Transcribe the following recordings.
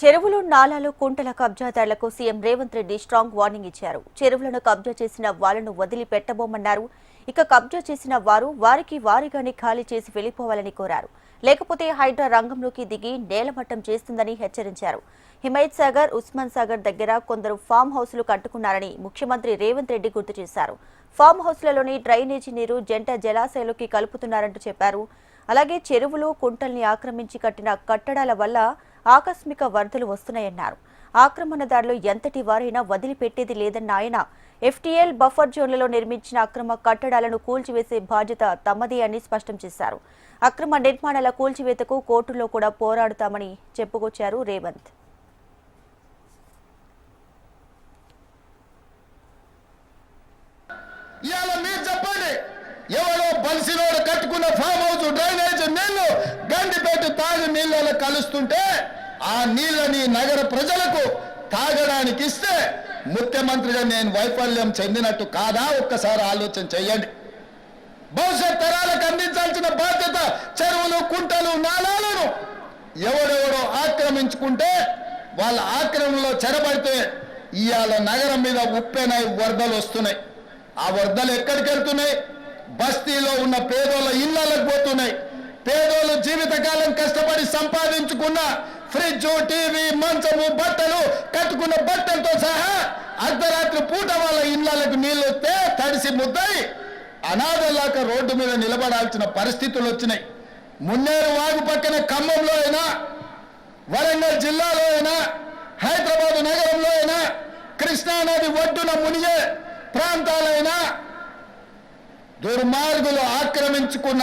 చెరువులు నాలాలు కుంటల కబ్జాదారులకు CM Revanth Reddy strong warning ఇచ్చారు. చెరువులను కబ్జా చేసిన వాళ్ళను వదిలిపెట్టబోమన్నారు. ఇక కబ్జా చేసిన వారు వారికి వారిగానే ఖాళీ చేసి వెళ్ళిపోవాలని కోరారు. లేకపోతే హైడ్రా రంగంలోకి దిగి నేలమట్టం చేస్తుందని హెచ్చరించారు. హిమైత్ సాగర్ ఉస్మాన్ సాగర్ దగ్గర కొందరు ఫామ్ హౌస్లు కట్టుకున్నారని ముఖ్యమంత్రి రేవంత్ రెడ్డి గుర్తు చేశారు. ఫామ్ హౌస్లలోని డ్రైనేజీ నీరు జంట జలాశయాలకి కలుపుతున్నారంటూ చెప్పారు. అలాగే చెరువులు కుంటల్ని ఆక్రమించి కట్టిన కట్టడాల వల్ల ఆకస్మిక వరదలు వస్తున్నాయన్నారు. ఆక్రమణదారులు ఎంతటి వారైనా వదిలిపెట్టేది లేదన్న ఆయన ఎఫ్టీఎల్ బఫర్ జోన్లలో నిర్మించిన అక్రమ కట్టడాలను కూల్చివేసే బాధ్యత తమదే అని స్పష్టం చేశారు. అక్రమ నిర్మాణాల కూల్చివేతకు కోర్టులో కూడా పోరాడుతామని చెప్పుకొచ్చారు రేవంత్. ఎవరో కట్టుకున్న ఫామ్ హౌస్ డ్రైనేజ్ గండిపేట తాగు నీళ్ళలో కలుస్తుంటే ఆ నీళ్ళని నగర ప్రజలకు తాగడానికి ఇస్తే ముఖ్యమంత్రిగా నేను వైఫల్యం చెందినట్టు కాదా? ఒక్కసారి ఆలోచన చెయ్యండి. భవిష్యత్ తరాలకు అందించాల్సిన బాధ్యత చెరువులు కుంటలు నాలాలను ఎవడెవడో ఆక్రమించుకుంటే వాళ్ళ ఆక్రమణలో చెరబడితే ఇవాళ నగరం మీద ఉప్పెనై వరదలు వస్తున్నాయి. ఆ వరదలు ఎక్కడికి వెళ్తున్నాయి బస్తీలో ఉన్న పేదోళ్ళ ఇళ్ళకు పోతున్నాయి. పేదోళ్ళు జీవితకాలం కష్టపడి సంపాదించుకున్న ఫ్రిడ్జ్ టీవీ మంచము బట్టలు కట్టుకున్న బట్టలతో సహా అర్ధరాత్రి పూట వాళ్ళ ఇళ్ళకు నీళ్ళు వస్తే తడిసి ముద్దయి అనాథలాక రోడ్డు మీద నిలబడాల్సిన పరిస్థితులు వచ్చినాయి. మున్నేరు వాగు పక్కన ఖమ్మంలో అయినా వరంగల్ జిల్లాలో అయినా హైదరాబాద్ నగరంలో అయినా కృష్ణానది ఒడ్డున మునిగే ప్రాంతాలైనా దుర్మార్గులు ఆక్రమించుకున్న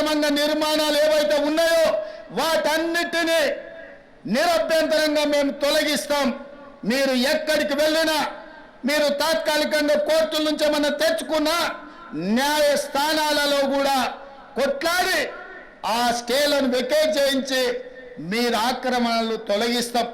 అక్రమంగా నిర్మాణాలు ఏవైతే ఉన్నాయో వాటన్నిటినీ నిరభ్యంతరంగా మేము తొలగిస్తాం. మీరు ఎక్కడికి వెళ్ళినా మీరు తాత్కాలికంగా కోర్టుల నుంచి ఏమన్నా తెచ్చుకున్నా న్యాయస్థానాలలో కూడా కొట్లాడి ఆ స్కేలను వెకేట్ చేయించి మీరు ఆక్రమణలు తొలగిస్తాం.